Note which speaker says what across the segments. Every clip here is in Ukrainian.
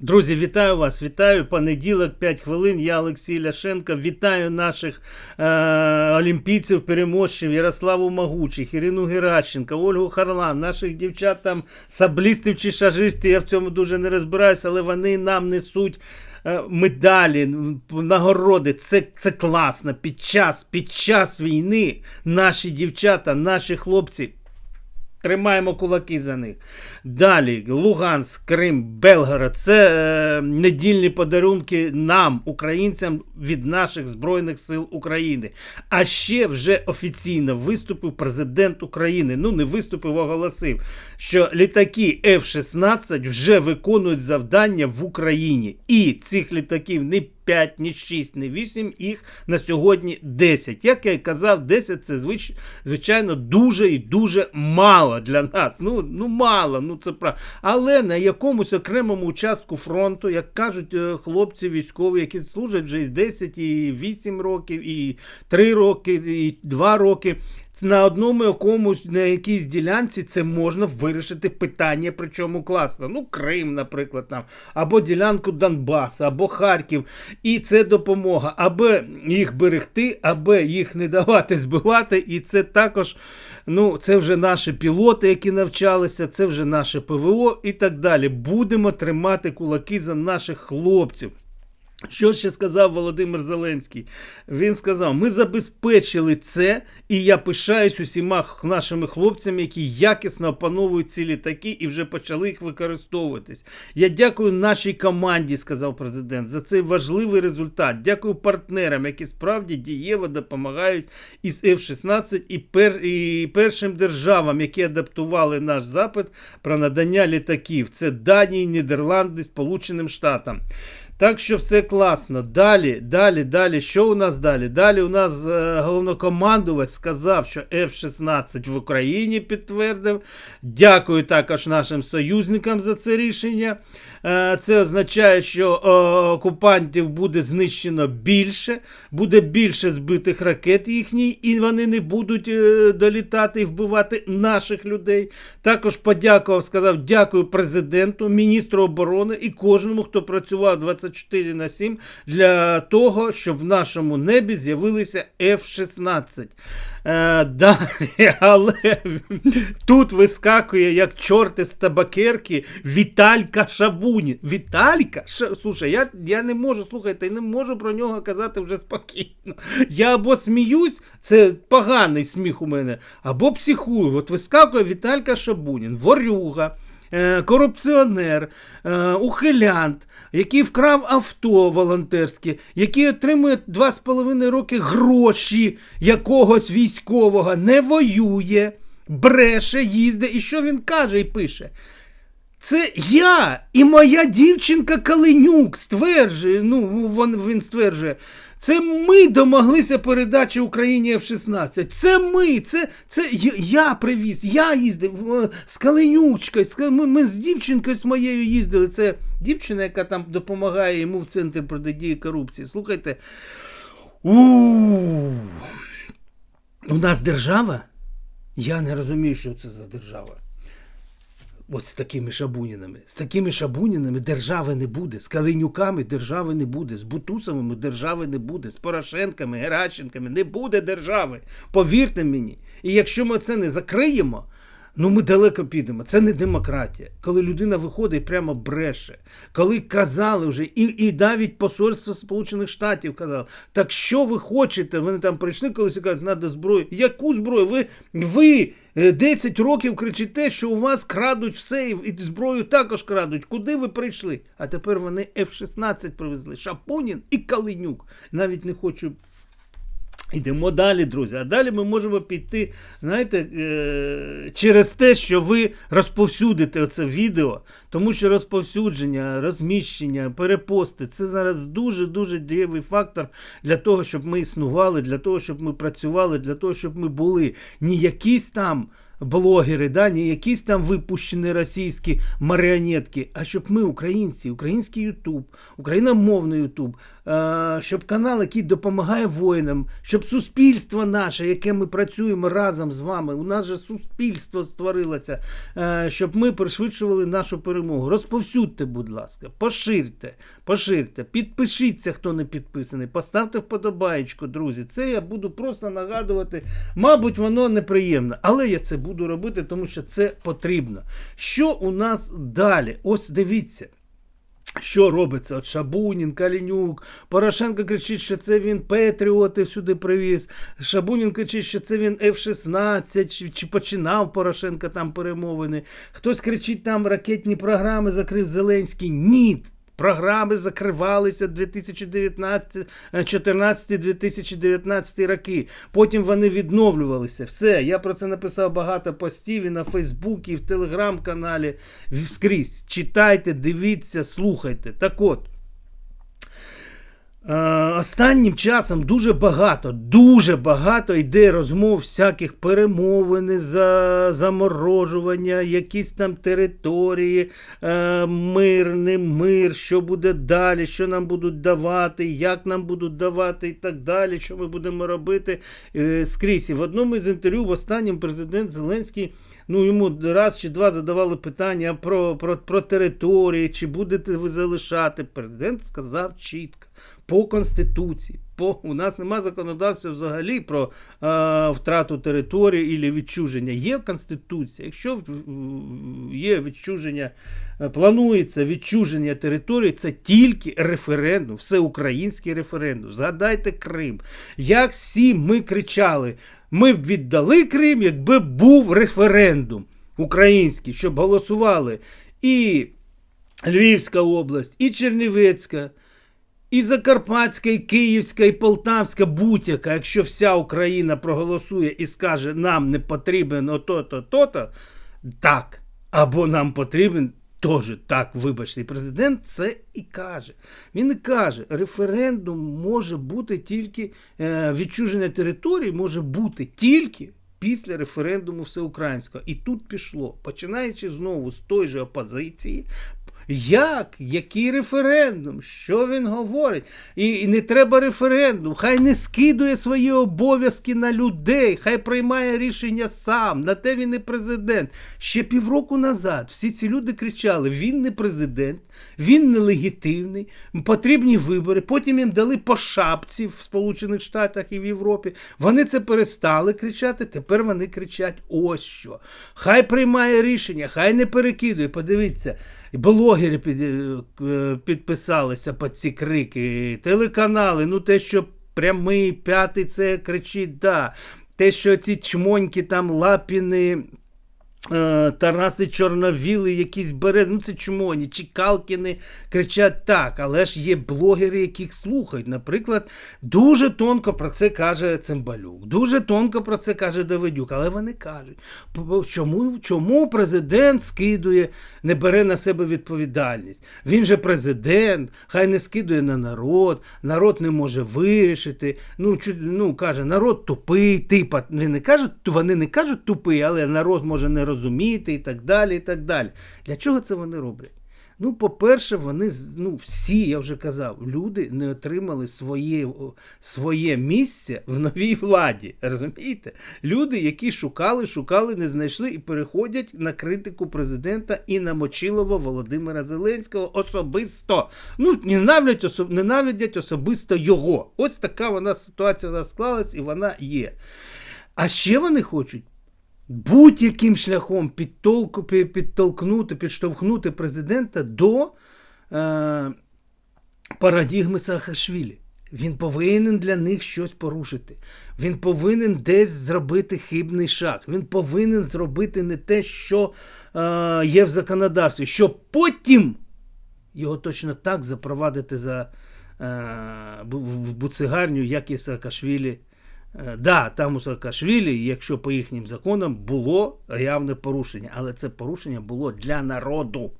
Speaker 1: Друзі, вітаю вас! Вітаю понеділок, 5 хвилин. Я Олексій Ляшенко. Вітаю наших е- олімпійців, переможців Ярославу Могучих, Ірину Геращенко, Ольгу Харлан, наших дівчат там саблістів чи шажистів. Я в цьому дуже не розбираюся, але вони нам несуть. е, Медалі, нагороди, це, це класно. Під час, під час війни наші дівчата, наші хлопці Тримаємо кулаки за них. Далі Луганськ, Крим, Белгород. Це е, недільні подарунки нам, українцям, від наших Збройних сил України. А ще вже офіційно виступив президент України. Ну, не виступив, оголосив, що літаки F-16 вже виконують завдання в Україні. І цих літаків не 5, ні 6, ні 8, їх на сьогодні 10. Як я й казав, 10 це звич, звичайно дуже і дуже мало для нас. Ну, ну мало, ну це правда. Але на якомусь окремому участку фронту, як кажуть е, хлопці військові, які служать вже і 10, і 8 років, і 3 роки, і 2 роки. На одному якомусь на якійсь ділянці це можна вирішити питання, причому класно. Ну, Крим, наприклад, там, або ділянку Донбасу, або Харків. І це допомога, аби їх берегти, аби їх не давати збивати. І це також, ну, це вже наші пілоти, які навчалися, це вже наше ПВО і так далі. Будемо тримати кулаки за наших хлопців. Що ще сказав Володимир Зеленський? Він сказав: ми забезпечили це, і я пишаюсь усіма нашими хлопцями, які якісно опановують ці літаки і вже почали їх використовуватись. Я дякую нашій команді, сказав президент, за цей важливий результат. Дякую партнерам, які справді дієво допомагають із F-16 і, пер, і першим державам, які адаптували наш запит про надання літаків. Це Данії, Нідерланди, Сполученим Штатам. Так що все класно. Далі, далі, далі. Що у нас далі? Далі у нас е, головнокомандувач сказав, що F-16 в Україні підтвердив. Дякую також нашим союзникам за це рішення. Е, це означає, що е, окупантів буде знищено більше, буде більше збитих ракет їхній, і вони не будуть е, долітати і вбивати наших людей. Також подякував, сказав дякую президенту, міністру оборони і кожному, хто працював 24 на 7 для того, щоб в нашому небі з'явилися F-16. Е, далі, але тут вискакує як чорти з табакерки Віталька Шабунін. Віталька? Ша, слушай, я, я не можу, слухайте, не можу про нього казати вже спокійно. Я або сміюсь, це поганий сміх у мене, або психую. От вискакує Віталька Шабунін, ворюга. Е, Корупціонер, е, ухилянт, який вкрав авто волонтерське, який отримує 2,5 роки гроші якогось військового, не воює, бреше, їздить. І що він каже і пише? Це я і моя дівчинка Калинюк стверджує. Ну, він, стверджує. Це ми домоглися передачі Україні F-16. Це ми, це, це я, привіз, я їздив з Калинючкою. Ми, ми з дівчинкою з моєю їздили. Це дівчина, яка там допомагає йому в центрі протидії корупції. Слухайте. у У нас держава? Я не розумію, що це за держава. От з такими шабунінами. З такими шабунінами держави не буде. З Калинюками держави не буде. З Бутусовими держави не буде. З Порошенками, Геращенками не буде держави. Повірте мені. І якщо ми це не закриємо, ну ми далеко підемо. Це не демократія. Коли людина виходить прямо бреше. Коли казали вже, і, і навіть посольство Сполучених Штатів казало, так що ви хочете? Вони там прийшли колись і кажуть, треба зброю. Яку зброю? Ви, ви е, 10 років кричите, що у вас крадуть все, і зброю також крадуть. Куди ви прийшли? А тепер вони F-16 привезли. Шапунін і Калинюк. Навіть не хочу Йдемо далі, друзі. А далі ми можемо піти, знаєте, е- через те, що ви розповсюдите це відео, тому що розповсюдження, розміщення, перепости це зараз дуже-дуже дієвий фактор для того, щоб ми існували, для того, щоб ми працювали, для того, щоб ми були не якісь там блогери, да, не якісь там випущені російські маріонетки, а щоб ми, українці, український Ютуб, україномовний Ютуб, щоб канал, який допомагає воїнам, щоб суспільство наше, яке ми працюємо разом з вами, у нас же суспільство створилося, е, щоб ми пришвидшували нашу перемогу. Розповсюдьте, будь ласка, поширте, поширте, підпишіться, хто не підписаний, поставте вподобаєчку, друзі. Це я буду просто нагадувати. Мабуть, воно неприємно, але я це буду робити, тому що це потрібно. Що у нас далі? Ось дивіться. Що робиться? От Шабунін, Калінюк, Порошенко кричить, що це він Петріоти сюди привіз. Шабунін кричить, що це він F-16, чи, чи починав Порошенка там перемовини. Хтось кричить, там ракетні програми закрив Зеленський. Ні. Програми закривалися 2014-2019 роки. Потім вони відновлювалися. Все. Я про це написав багато постів і на Фейсбуці, і в телеграм-каналі. Скрізь. Читайте, дивіться, слухайте. Так от. Останнім часом дуже багато, дуже багато йде розмов всяких перемовини, за заморожування, якісь там території, е, мир, не мир, що буде далі, що нам будуть давати, як нам будуть давати і так далі, що ми будемо робити е, скрізь. І в одному із інтерв'ю в останнім президент Зеленський. Ну, йому раз чи два задавали питання про, про, про території, чи будете ви залишати. Президент сказав чітко по Конституції. По, у нас немає законодавства взагалі про е, втрату території і відчуження. Є Конституція. Якщо є відчуження, е, планується відчуження території, це тільки референдум, всеукраїнський референдум. Згадайте Крим. Як всі ми кричали, ми б віддали Крим, якби був референдум український, щоб голосували і Львівська область, і Чернівецька. І Закарпатська, і Київська, і Полтавська, будь-яка, якщо вся Україна проголосує і скаже, нам не потрібен ото-то, то-то, так. Або нам потрібен теж так, вибачте. Президент це і каже. Він і каже, референдум може бути тільки, е, відчуження території може бути тільки після референдуму всеукраїнського. І тут пішло, починаючи знову з той же опозиції, як? Який референдум? Що він говорить? І, і не треба референдум. Хай не скидує свої обов'язки на людей, хай приймає рішення сам. На те він і президент. Ще півроку назад всі ці люди кричали: він не президент, він нелегітимний, потрібні вибори. Потім їм дали по шапці в Сполучених Штатах і в Європі. Вони це перестали кричати. Тепер вони кричать: ось що. Хай приймає рішення, хай не перекидує. Подивіться. Блогери під, е, підписалися під ці крики, телеканали, ну те, що прямий, п'ятий це кричить, да. Те, що ті чмоньки там лапіни. Е, Тараси Чорновіли, якісь берез, ну це чмоні, Чікалкіни кричать так, але ж є блогери, яких слухають. Наприклад, дуже тонко про це каже Цимбалюк, дуже тонко про це каже Давидюк, але вони кажуть, чому, чому президент скидує, не бере на себе відповідальність? Він же президент, хай не скидує на народ, народ не може вирішити. Ну, чу- ну каже, народ тупий, типа, вони не кажуть, вони не кажуть тупий, але народ може не розуміти і так далі. і так далі. Для чого це вони роблять? Ну, по-перше, вони ну, всі, я вже казав, люди не отримали своє, своє місце в новій владі. Розумієте? Люди, які шукали, шукали, не знайшли і переходять на критику президента і на Мочилова Володимира Зеленського особисто. Ну, ненавидять, особ... ненавидять особисто його. Ось така вона ситуація у нас склалась, і вона є. А ще вони хочуть будь-яким шляхом підтолку, підтолкнути, підштовхнути президента до е, парадігми Саакашвілі. Він повинен для них щось порушити. Він повинен десь зробити хибний шаг. Він повинен зробити не те, що е, є в законодавстві, щоб потім його точно так запровадити за е, в буцигарню, як і Саакашвілі. Е, Да, там у Саакашвілі, якщо по їхнім законам, було явне порушення, але це порушення було для народу.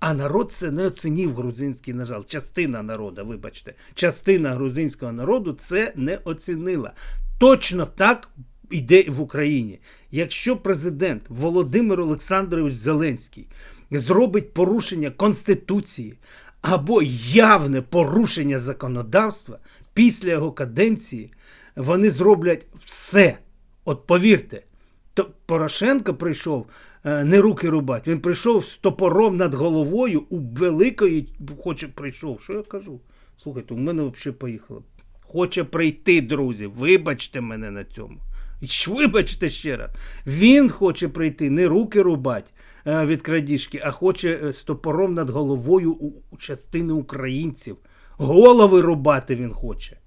Speaker 1: А народ це не оцінив грузинський, на жаль, частина народу, вибачте, частина грузинського народу це не оцінила. Точно так йде в Україні. якщо президент Володимир Олександрович Зеленський зробить порушення Конституції або явне порушення законодавства після його каденції, вони зроблять все. От повірте, то Порошенко прийшов е, не руки рубати, він прийшов з топором над головою у великої, хоче прийшов. Що я кажу? Слухайте, у мене взагалі поїхало. Хоче прийти, друзі. Вибачте мене на цьому. Вибачте ще раз. Він хоче прийти не руки рубати е, від крадіжки, а хоче е, з топором над головою у частини українців. Голови рубати він хоче.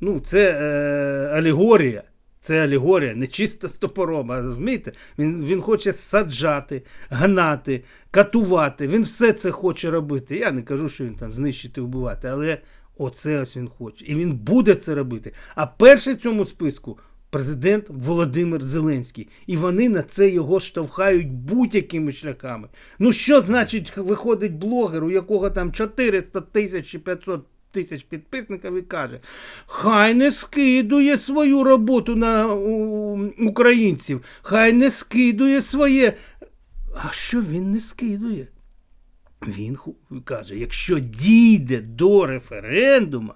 Speaker 1: Ну, це е, алегорія. Це алегорія, не чисто з топором. Розумієте? Він, він хоче саджати, гнати, катувати. Він все це хоче робити. Я не кажу, що він там знищити, вбивати, але оце ось він хоче. І він буде це робити. А перший в цьому списку президент Володимир Зеленський. І вони на це його штовхають будь-якими шляхами. Ну що значить, виходить блогер, у якого там 400 тисяч чи 500 тисяч підписників і каже: Хай не скидує свою роботу на українців, хай не скидує своє. А що він не скидує? Він каже: якщо дійде до референдуму,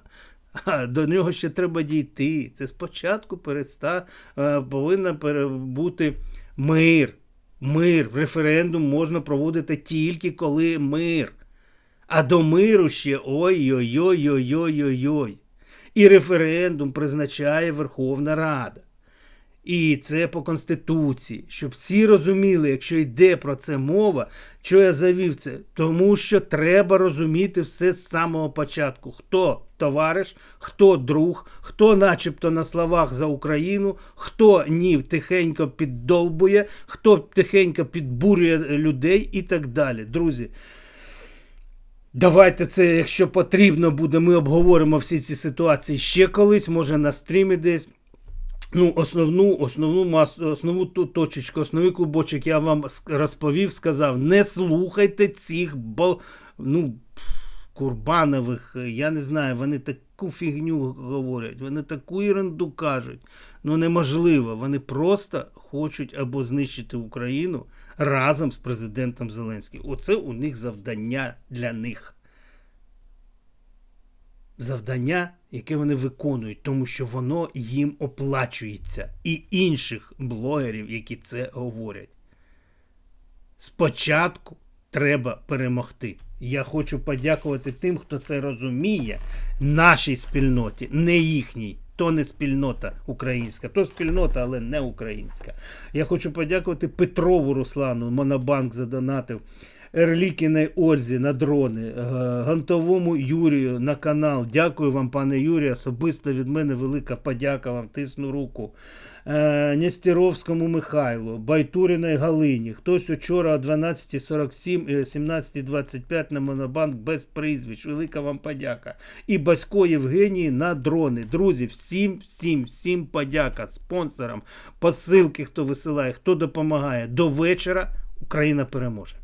Speaker 1: а до нього ще треба дійти. Це спочатку переста, е, повинна бути мир. Мир. Референдум можна проводити тільки коли мир. А до миру ще ой-ой-ой-ой-ой-ой-ой. І референдум призначає Верховна Рада. І це по Конституції, щоб всі розуміли, якщо йде про це мова, що я завів це, тому що треба розуміти все з самого початку. Хто товариш, хто друг, хто начебто на словах за Україну, хто ні тихенько піддолбує, хто тихенько підбурює людей і так далі. Друзі, Давайте це, якщо потрібно буде, ми обговоримо всі ці ситуації ще колись, може на стрімі десь. Ну, основну, основну масу, основну ту точечку, основний клубочок я вам розповів, сказав: не слухайте цих бо, ну, Курбанових, я не знаю, вони таку фігню говорять, вони таку ерунду кажуть. Ну неможливо. Вони просто хочуть або знищити Україну разом з президентом Зеленським. Оце у них завдання для них завдання, яке вони виконують, тому що воно їм оплачується, і інших блогерів, які це говорять. Спочатку треба перемогти. Я хочу подякувати тим, хто це розуміє, нашій спільноті, не їхній. То не спільнота українська, то спільнота, але не українська. Я хочу подякувати Петрову Руслану, Монобанк задонатив. Ерлікіній Ользі на дрони, е, Гантовому Юрію на канал. Дякую вам, пане Юрію. Особисто від мене велика подяка вам, тисну руку. Е, Нестеровському Михайлу, Байтуріної Галині. Хтось учора о 12.47 і 17.25 на Монобанк без прізвищ. Велика вам подяка. І Басько Євгенії на дрони. Друзі, всім, всім, всім подяка спонсорам, посилки, хто висилає, хто допомагає. До вечора Україна переможе.